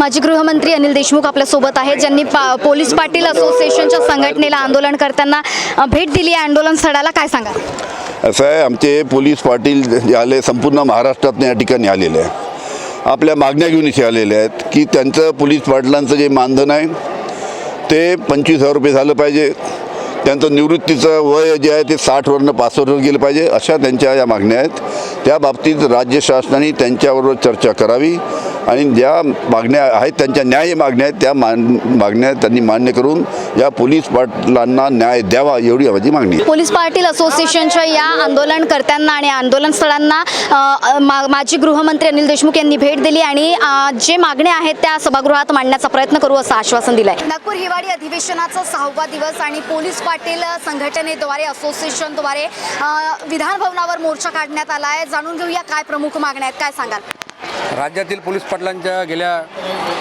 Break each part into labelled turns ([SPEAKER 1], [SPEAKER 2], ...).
[SPEAKER 1] माजी गृहमंत्री अनिल देशमुख आपल्यासोबत आहेत ज्यांनी पा पोलीस पाटील असोसिएशनच्या संघटनेला आंदोलन करताना भेट दिली आहे आंदोलन स्थळाला. काय सांगा
[SPEAKER 2] असं आहे आमचे पोलीस पाटील जे आले संपूर्ण महाराष्ट्रात या ठिकाणी आलेले आहे आपल्या मागण्या घेऊन इथे आलेले आहेत की त्यांचं पोलीस पाटलांचं जे मानधन आहे ते पंचवीस हजार रुपये झालं पाहिजे. त्यांचं निवृत्तीचं वय जे आहे ते साठवरनं पासष्टवर गेलं पाहिजे. अशा त्यांच्या या मागण्या आहेत. त्या बाबतीत राज्य शासनाने त्यांच्याबरोबर चर्चा करावी. आणि ज्या मागण्या आहेत त्यांच्या न्याय मागण्या आहेत त्या मान मागण्या त्यांनी मान्य करून या पोलीस पाटलांना न्याय द्यावा एवढी माझी मागणी
[SPEAKER 1] पोलीस पाटील असोसिएशनच्या या आंदोलनकर्त्यांना आणि आंदोलन स्थळांना अ, अ, मा- माजी गृहमंत्री अनिल देशमुख यांनी भेट दिली आणि जे मागण्या आहेत त्या सभागृहात मांडण्याचा प्रयत्न करू असं आश्वासन दिलं आहे नागपूर हिवाळी अधिवेशनाचा सहावा दिवस आणि पोलीस पाटील संघटनेद्वारे असोसिएशनद्वारे विधान भवनावर मोर्चा काढण्यात आला आहे जाणून घेऊया काय प्रमुख मागण्या आहेत काय सांगाल?
[SPEAKER 3] राज्यातील पोलीस पाटलांच्या गेल्या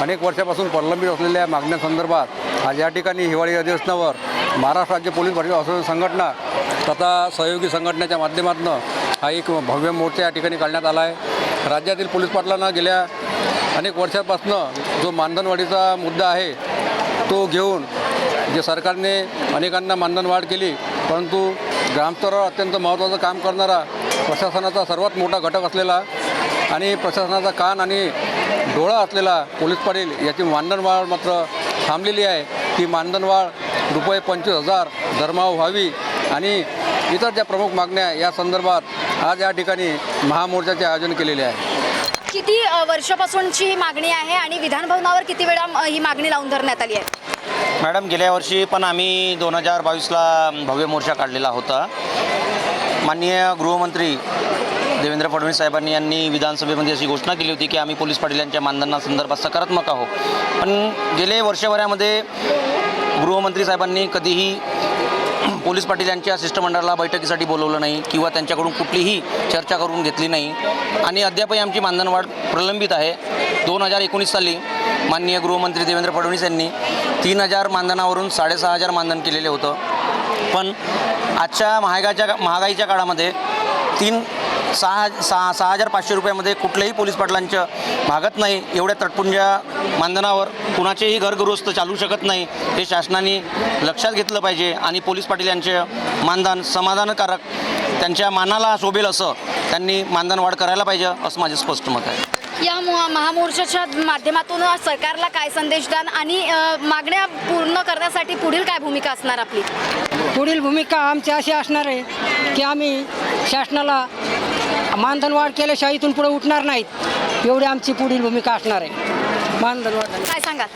[SPEAKER 3] अनेक वर्षापासून प्रलंबित असलेल्या मागण्यांसंदर्भात आज या ठिकाणी हिवाळी अधिवेशनावर महाराष्ट्र राज्य पोलीस पाटील असोसिएशन संघटना तथा सहयोगी संघटनेच्या माध्यमातून हा एक भव्य मोर्चा या ठिकाणी काढण्यात आला आहे. राज्यातील पोलीस पाटलांना गेल्या अनेक वर्षापासून जो मानधनवाढीचा मुद्दा आहे तो घेऊन जे सरकारने अनेकांना मानधन वाढ केली परंतु ग्रामस्तरावर अत्यंत महत्त्वाचं काम करणारा प्रशासनाचा सर्वात मोठा घटक असलेला आणि प्रशासनाचा कान आणि डोळा असलेला पोलीस पाटील याची मानधनवाढ मात्र थांबलेली आहे. ती मानधनवाढ रुपये पंचवीस हजार धर्माव व्हावी आणि इतर ज्या प्रमुख मागण्या या संदर्भात आज या ठिकाणी महामोर्चाचे आयोजन केलेले आहे.
[SPEAKER 1] किती वर्षापासूनची ही मागणी आहे आणि विधान भवनावर किती वेळा ही मागणी लावून धरण्यात आली आहे?
[SPEAKER 4] मॅडम गेल्या वर्षी पण आम्ही दोन हजार बावीसला भव्य मोर्चा काढलेला होता. माननीय गृहमंत्री देवेंद्र फडणवीस साहेबांनी यांनी विधानसभेमध्ये अशी घोषणा केली होती की आम्ही पोलीस पाटील यांच्या मानधनासंदर्भात सकारात्मक आहोत. पण गेले वर्षभरामध्ये गृहमंत्री साहेबांनी कधीही पोलीस पाटील यांच्या शिष्टमंडळाला बैठकीसाठी बोलवलं नाही किंवा त्यांच्याकडून कुठलीही चर्चा करून घेतली नाही. आणि अद्यापही आमची मानधनवाढ प्रलंबित आहे. दोन हजार एकोणीस साली माननीय गृहमंत्री देवेंद्र फडणवीस यांनी तीन हजार मानधनावरून साडेसहा हजार मानधन केलेले होतं. पण आजच्या महागाच्या महागाईच्या काळामध्ये तीन सहा सहा सहा हजार पाचशे रुपयामध्ये कुठल्याही पोलीस पाटलांचं भागत नाही. एवढ्या तटपुंज्या मानधनावर कुणाचेही घरगृहस्थ चालू शकत नाही. हे शासनाने लक्षात घेतलं पाहिजे आणि पोलीस पाटील यांचे मानधन समाधानकारक त्यांच्या मानाला शोभेल असं त्यांनी मानधन वाढ करायला पाहिजे असं माझं स्पष्ट मत आहे.
[SPEAKER 1] या मो- महामोर्चाच्या माध्यमातून सरकारला काय संदेश द्याल आणि मागण्या पूर्ण करण्यासाठी पुढील काय भूमिका असणार आपली?
[SPEAKER 5] पुढील भूमिका आमची अशी असणार आहे की आम्ही शासनाला मानधन वाढ केल्याशिवाय इथून पुढे उठणार नाहीत. एवढी आमची पुढील भूमिका असणार आहे. मानधन वाढ
[SPEAKER 1] काय सांगाल?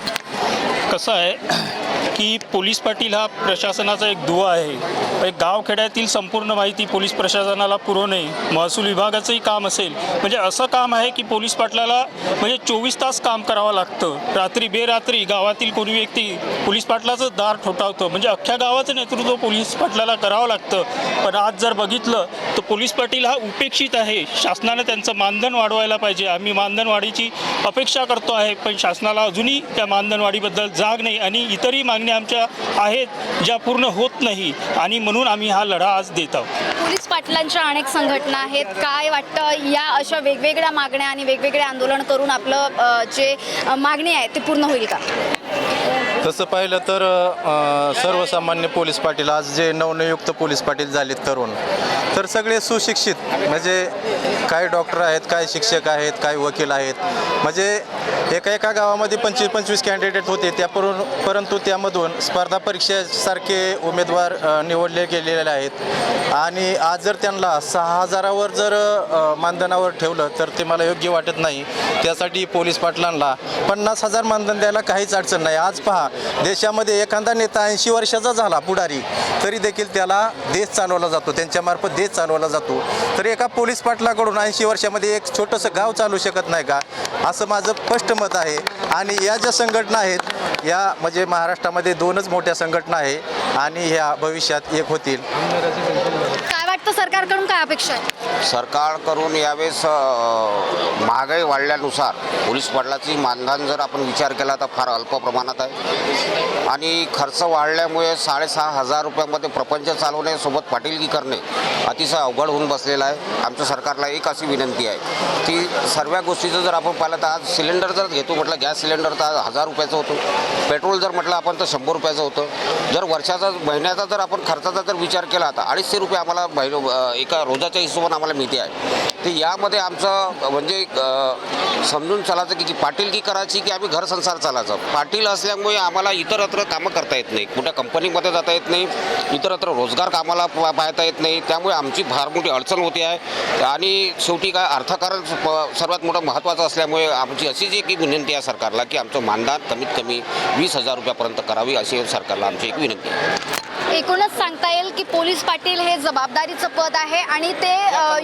[SPEAKER 6] कसं आहे की पोलीस पाटील हा प्रशासनाचा एक दुवा आहे. एक गावखेड्यातील संपूर्ण माहिती पोलीस प्रशासनाला पुरवणे महसूल विभागाचंही काम असेल. म्हणजे असं काम आहे की पोलीस पाटलाला म्हणजे चोवीस तास काम करावं लागतं. रात्री बेरात्री गावातील कोणी व्यक्ती पोलीस पाटलाचं दार ठोठावतं. म्हणजे अख्ख्या गावाचं नेतृत्व पोलीस पाटलाला करावं लागतं. पण आज जर बघितलं तर पोलीस पाटील हा उपेक्षित आहे. शासनानं त्यांचं मानधन वाढवायला पाहिजे. आम्ही मानधन वाढीची अपेक्षा करतो आहे पण शासनाला अजूनही त्या मानधन वाढीबद्दल जाग नाही आणि इतरही मागण्या आमच्या आहेत ज्या पूर्ण होत नाही आणि म्हणून आम्ही हा लढा आज देत आहोत.
[SPEAKER 1] पोलीस पाटलांच्या अनेक संघटना आहेत. काय वाटतं या अशा वेगवेगळ्या मागण्या आणि वेगवेगळे आंदोलन करून आपलं जे मागणी आहे ते पूर्ण होईल का?
[SPEAKER 7] तसं पाहिलं तर सर्वसामान्य पोलीस पाटील आज जे नवनियुक्त पोलीस पाटील झालेत तरुण तर सगळे सुशिक्षित म्हणजे काय डॉक्टर आहेत काय शिक्षक आहेत काय वकील आहेत म्हणजे एका एका गावामध्ये पंचवीस पंचवीस कॅन्डिडेट होते त्या परंतु त्यामधून स्पर्धा परीक्षेसारखे उमेदवार निवडले गेलेले आहेत. आणि आज जर त्यांना सहा हजारावर जर मानधनावर ठेवलं तर ते मला योग्य वाटत नाही. त्यासाठी पोलीस पाटलांना पन्नास हजार मानधन द्यायला काहीच अडचण नाही. आज पहा देशामध्ये एखादा नेता ऐंशी वर्षाचा झाला पुढारी तरी देखील त्याला देश चालवला जातो. त्यांच्यामार्फत देश चालवला जातो. तर एका पोलीस पाटलाकडून ऐंशी वर्षामध्ये एक छोटंसं गाव चालू शकत नाही का? असं माझं स्पष्ट मत आहे. आणि या ज्या संघटना आहेत या म्हणजे महाराष्ट्रामध्ये दोनच मोठ्या संघटना आहे आणि ह्या भविष्यात एक होतील.
[SPEAKER 1] आता सरकारकडून काय अपेक्षा आहे?
[SPEAKER 8] सरकारकडून यावेळेस अ, महागाई वाढल्यानुसार पोलीस पडलाची मानधन जर आपण विचार केला तर फार अल्प प्रमाणात आहे. आणि खर्च वाढल्यामुळे साडेसहा हजार रुपयामध्ये प्रपंच चालवणे सोबत पाटीलकी करणे अतिशय अवघड होऊन बसलेलं आहे. आमच्या सरकारला एक अशी विनंती आहे की सर्व गोष्टीचं जर आपण पाहिलं तर आज सिलेंडर जर घेतो म्हटलं गॅस सिलेंडर तर आज हजार रुपयाचं होतं. पेट्रोल जर म्हटलं आपण तर शंभर रुपयाचं होतं. जर वर्षाचा महिन्याचा जर आपण खर्चाचा जर विचार केला तर अडीचशे रुपये आम्हाला महिन- एका रोजाच्या हिशोबाने आम्हाला मिळते आहे. तर यामध्ये आमचं म्हणजे समजून चालायचं की की पाटीलकी करायची की आम्ही घर संसार चालायचं. पाटील असल्यामुळे आम्हाला इतरत्र कामं करता येत नाही कुठल्या कंपनीमध्ये जाता येत नाही इतरत्र रोजगार कामाला पा- पाहता येत नाही. त्यामुळे आमची फार मोठी अडचण होते आहे. आणि शेवटी काय अर्थकारण सर्वात मोठं महत्त्वाचं असल्यामुळे आमची अशी जी एक विनंती आहे सरकारला की आमचं मानधन कमीत कमी वीस हजार रुपयापर्यंत करावी अशी सरकारला आमची एक विनंती आहे.
[SPEAKER 1] एकूणच सांगता येईल की पोलीस पाटील हे जबाबदारीचं पद आहे आणि ते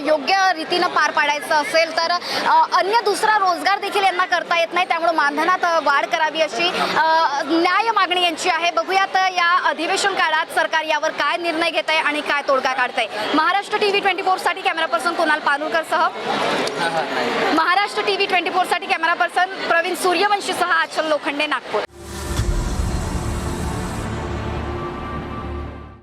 [SPEAKER 1] योग्य रीतीनं पार पाडायचं असेल तर अन्य दुसरा रोजगार देखील यांना करता येत नाही. त्यामुळे मानधनात वाढ करावी अशी न्याय मागणी यांची आहे. बघूयात या अधिवेशन काळात सरकार यावर काय निर्णय घेत आहे आणि काय तोडगा काढत आहे महाराष्ट्र टी व्ही ट्वेंटी फोरसाठी कॅमेरा पर्सन कुणाल पानूरकरसह? महाराष्ट्र टी व्ही ट्वेंटी फोरसाठी कॅमेरा पर्सन प्रवीण सूर्यवंशीसह आचल लोखंडे नागपूर.